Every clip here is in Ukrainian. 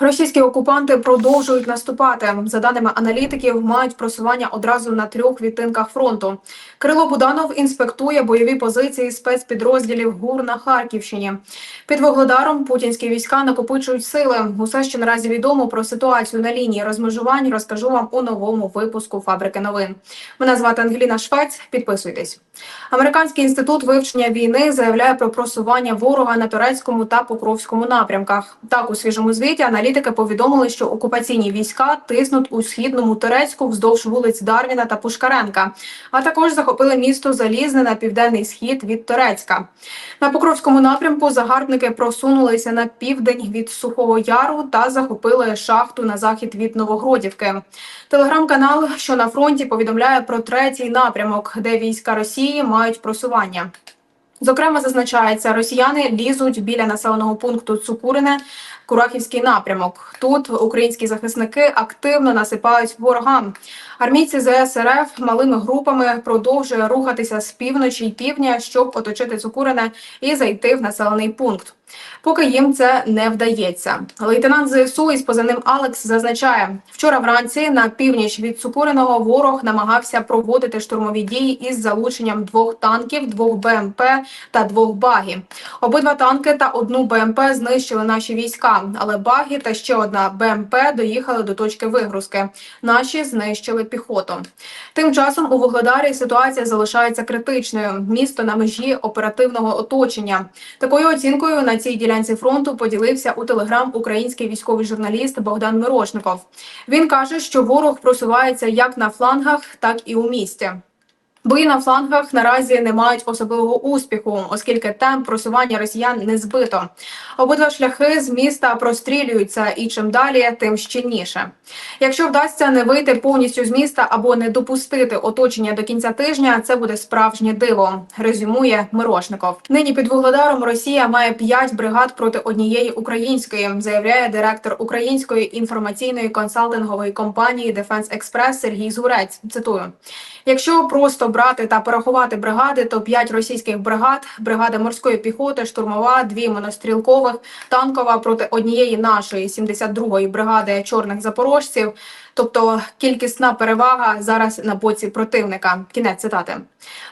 Російські окупанти продовжують наступати. За даними аналітиків, мають просування одразу на трьох відтинках фронту. Крило Буданов інспектує бойові позиції спецпідрозділів ГУР на Харківщині. Під Вугледаром путінські війська накопичують сили. Усе, що наразі відомо про ситуацію на лінії розмежувань, розкажу вам у новому випуску фабрики новин. Мене звати Ангеліна Швець. Підписуйтесь. Американський інститут вивчення війни заявляє про просування ворога на турецькому та покровському напрямках. Так у свіжому звіті аналітики повідомили, що окупаційні війська тиснуть у східному Турецьку вздовж вулиць Дарвіна та Пушкаренка, а також захопили місто Залізне на південний схід від Турецька. На покровському напрямку загарбники просунулися на південь від Сухого Яру та захопили шахту на захід від Новогродівки. Телеграм-канал, що на фронті, повідомляє про третій напрямок, де війська Росії мають просування. Зокрема, зазначається, росіяни лізуть біля населеного пункту Цукурине, Курахівський напрямок. Тут українські захисники активно насипають ворогам. Армійці ЗСРФ малими групами продовжує рухатися з півночі й півдня, щоб оточити Цукурине і зайти в населений пункт. Поки їм це не вдається. Лейтенант ЗСУ із позивним Алекс зазначає, вчора вранці на північ від Цукуриного ворог намагався проводити штурмові дії із залученням двох танків, двох БМП та двох багі. Обидва танки та одну БМП знищили наші війська, але баги та ще одна БМП доїхали до точки вигрузки. Наші знищили піхоту. Тим часом у Вугледарі ситуація залишається критичною. Місто на межі оперативного оточення. Такою оцінкою на цій ділянці фронту поділився у телеграм український військовий журналіст Богдан Мирошников. Він каже, що ворог просувається як на флангах, так і у місті. Бої на флангах наразі не мають особливого успіху, оскільки темп просування росіян не збито. Обидва шляхи з міста прострілюються, і чим далі, тим щільніше. Якщо вдасться не вийти повністю з міста або не допустити оточення до кінця тижня, це буде справжнє диво. Резюмує Мирошников. Нині під вугледаром Росія має п'ять бригад проти однієї української, заявляє директор української інформаційної консалтингової компанії Дефенс Експрес Сергій Зурець. Цитую. Якщо просто брати та порахувати бригади, то 5 російських бригад, бригада морської піхоти, штурмова, дві монострілкових, танкова проти однієї нашої 72-ї бригади чорних запорожців. Тобто кількісна перевага зараз на боці противника. Кінець цитати.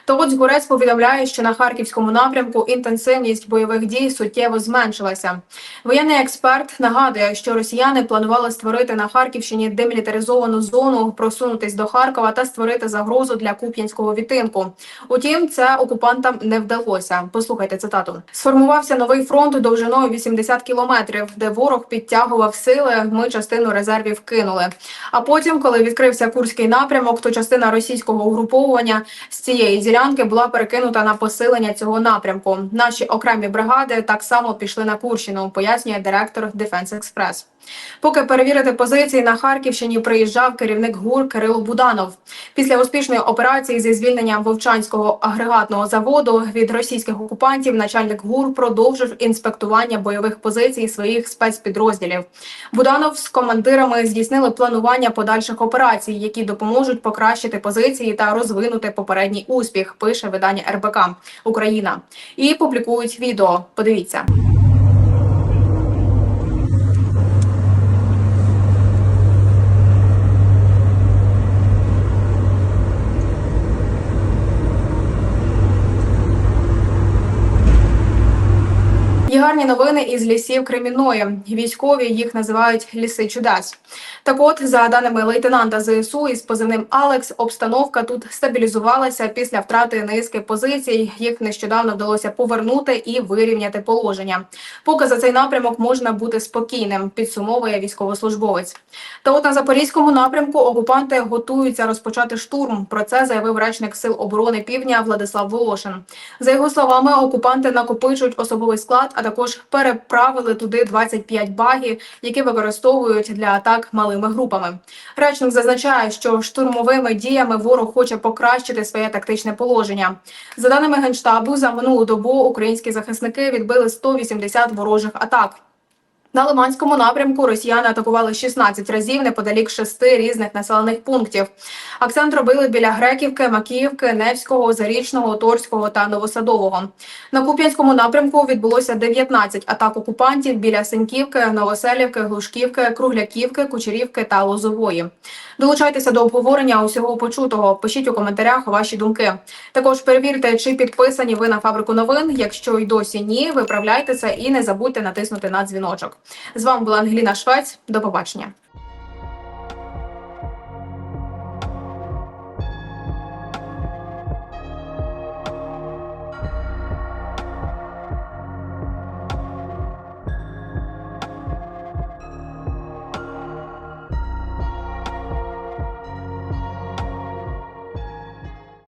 То от Згурець повідомляє, що на харківському напрямку інтенсивність бойових дій суттєво зменшилася. Воєнний експерт нагадує, що росіяни планували створити на Харківщині демілітаризовану зону, просунутись до Харкова та створити загрозу для Куп'янського відтинку. Утім, це окупантам не вдалося. Послухайте цитату: сформувався новий фронт довжиною 80 кілометрів, де ворог підтягував сили. Ми частину резервів кинули. А потім, коли відкрився курський напрямок, то частина російського угруповування з цієї ділянки була перекинута на посилення цього напрямку. Наші окремі бригади так само пішли на Курщину, пояснює директор Дефенс Експрес. Поки перевірити позиції на Харківщині приїжджав керівник ГУР Кирило Буданов. Після успішної операції зі звільненням Вовчанського агрегатного заводу від російських окупантів начальник ГУР продовжив інспектування бойових позицій своїх спецпідрозділів. Буданов з командирами здійснили планування подальших операцій, які допоможуть покращити позиції та розвинути попередній успіх. Пише видання РБК Україна і публікують відео. Подивіться. Гарні новини із лісів Кремінної. Військові їх називають ліси чудес. Так от, за даними лейтенанта ЗСУ із позивним Алекс, обстановка тут стабілізувалася після втрати низки позицій. Їх нещодавно вдалося повернути і вирівняти положення. Поки за цей напрямок можна бути спокійним, підсумовує військовослужбовець. Та от на запорізькому напрямку окупанти готуються розпочати штурм. Про це заявив речник сил оборони Півдня Владислав Волошин. За його словами, окупанти накопичують особовий склад, а також переправили туди 25 багів, які використовують для атак малими групами. Речник зазначає, що штурмовими діями ворог хоче покращити своє тактичне положення. За даними генштабу, за минулу добу українські захисники відбили 180 ворожих атак. На Лиманському напрямку росіяни атакували 16 разів неподалік шести різних населених пунктів. Акцент робили біля Греківки, Макіївки, Невського, Зарічного, Торського та Новосадового. На Куп'янському напрямку відбулося 19 атак окупантів біля Синьківки, Новоселівки, Глушківки, Кругляківки, Кучерівки та Лозової. Долучайтеся до обговорення усього почутого. Пишіть у коментарях ваші думки. Також перевірте, чи підписані ви на фабрику новин. Якщо й досі ні, виправляйте це і не забудьте натиснути на дзвіночок. З вами була Ангеліна Швець. До побачення.